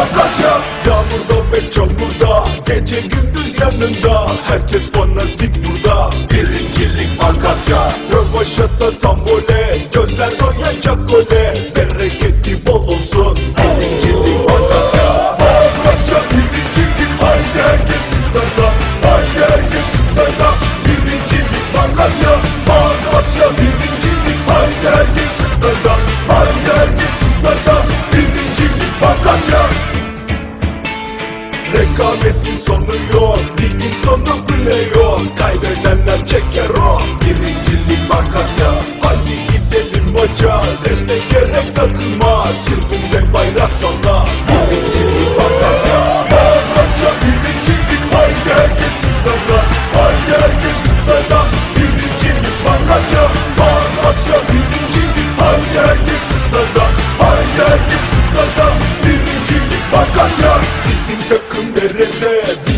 var Kaşa Yağmurda ve çamurda Gece gündüz yanında Herkes fanatik burada. Birincilik Akasya Rövaşata tambole Gözler doyacak gole Bereketi bol olsun. Birincilik Akasya Akasya birincilik Haydi herkes sınırda Haydi herkes sınırda. Birincilik Akasya Akasya birincilik Haydi herkes Rekabetin sonu yok Ligin sonu yok Kaybedenler çeker o. Birincilik Akasya Hadi gidelim maça Destek gerek takıma Tribünde bayrak salla. Birincilik Red Dead